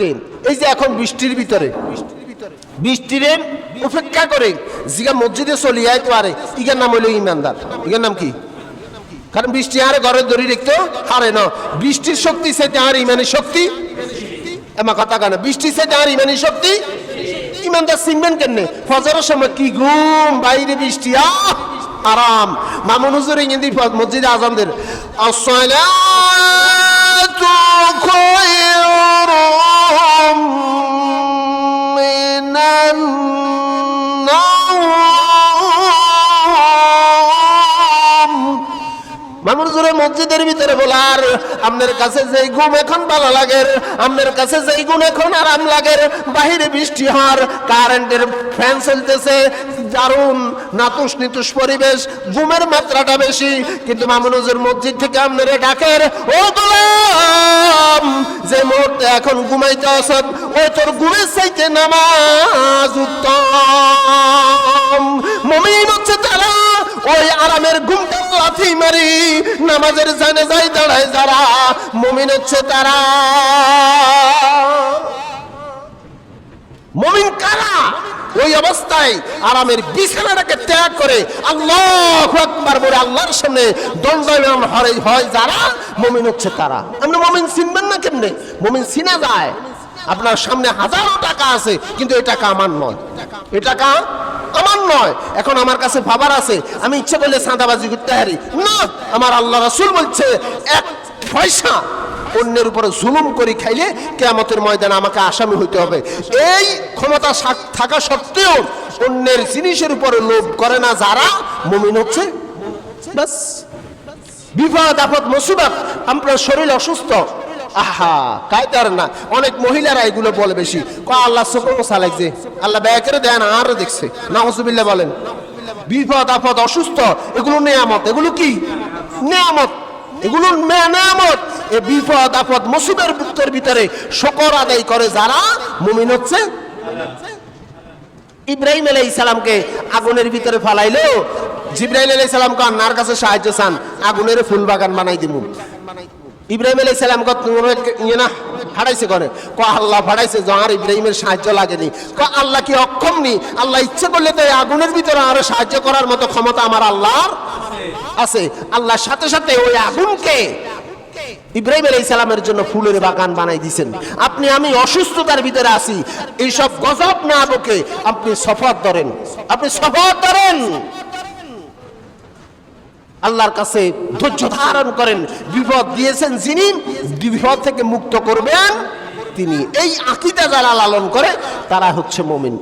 এই যে এখন বৃষ্টির ভিতরে, বৃষ্টিরে উপেক্ষা করে মসজিদে চলি যায় তো আরে, ইগার নাম হইল ইমানদার। ইগার নাম কি? কারণ বৃষ্টি ঘরে ধরি রেখতো হারে না। বৃষ্টির শক্তি আর ইমানের শক্তি? এমা কথা কেন বৃষ্টির সাথে আর ইমানের শক্তি? ইমানদার চিনবেন কেন ফজরের সময় কি ঘুম, বাইরে বৃষ্টি আরাম। মামুন হুজুর ইংরেজি মসজিদে খায়রুম মামুন হুজুরের মসজিদের ভিতরে বলার আপনার কাছে যেই এখন ভালো লাগে আপনার কাছে যেই গুণ এখন আরাম লাগে, বাহিরে বৃষ্টি হওয়ার কারেন্টের ফ্যান চলতেছে, দারুণ পরিবেশ মাত্রাটা বেশি, কিন্তু মসজিদ থেকে ডাকের, ও গোলাম, যে মুহূর্তে এখন ঘুমাইতে আসত ও তোর ঘুমের চাইতে নামাজ উত্তম। মমিন হচ্ছে তারা, ওই আরামের ঘুমটা লাথি মারি, নামাজের জানে যাই দাঁড়ায় যারা মমিন হচ্ছে তারা। মমিন কারা? ওই অবস্থায় আরামের বিছানাটাকে ত্যাগ করে আল্লাহ আকবার বলে আল্লাহর সামনে দণ্ডায়মান হরে হয় যারা মমিন হচ্ছে তারা। আপনি মমিন চিনবেন না কেমনে? মমিন চিনা যায়। আপনার সামনে হাজারো টাকা আছে, কিন্তু এই টাকা আমার নয়। এ টাকা আমার নয়। এখন আমার কাছে ভাবার আছে, আমি ইচ্ছে করলে সাদাবাজি করতে পারি না, আমার আল্লাহ রাসূল বলছে, এক পয়সা অন্যের উপরে জুলুম করে খাইলে কেয়ামতের ময়দানে আমাকে আসামি হইতে হবে। এই ক্ষমতা থাকা সত্ত্বেও অন্যের জিনিসের উপরে লোভ করে না যারা, মুমিন হচ্ছে। বিপদ, আপদ, মুসিবত আপনার শরীর অসুস্থ। আহা, কায়দার না। অনেক মহিলারা এগুলো বলে বেশি। ক আল্লাহ মশা লাগছে আল্লাহ ব্যয় করে দেন, আরও দেখছে। নাহসুবিল্লাহ বলেন, বিপদ, আপদ, অসুস্থ, এগুলো নেয়ামত। এগুলো কি? নেয়ামত। এগুলো নেয়ামত। এ বিপদ, আপদ, মুসিবের ভিতর ভিতরে শকর আদায় করে যারা মুমিন হচ্ছে। ইব্রাহিম আলাই সালামকে আগুনের ভিতরে ফালাইলো। জিব্রাহিম আলাই সালামকে আন্নার কাছে সাহায্য চান। আগুনের ফুল বাগান বানাই দিমু। ইব্রাহিম আলাই সালাম ইয়ে না, হারাইছে করে ক আল্লাহ ফাড়াইছে যে আর ইব্রাহিমের সাহায্য লাগেনি। ক আল্লাহ কি অক্ষম নি? আল্লাহ ইচ্ছে করলে তো আগুনের ভিতরে আরও সাহায্য করার মতো ক্ষমতা আমার আল্লাহর আছে। আল্লাহর সাথে সাথে ওই আগুনকে ইব্রাহিম আলাই সালামের জন্য ফুলের বাগান বানাই দিছেন আপনি, আমি অসুস্থতার ভিতরে আছি। এইসব গজব না বকে আপনি সফর ধরেন। আপনি সফর ধরেন। আল্লাহর কাছে ধৈর্য ধারণ করেন। বিপদ দিয়েছেন যিনি, বিপদ থেকে মুক্ত করবেন তিনি। এই আকিদা যারা লালন করে, তারা হচ্ছে মমিন।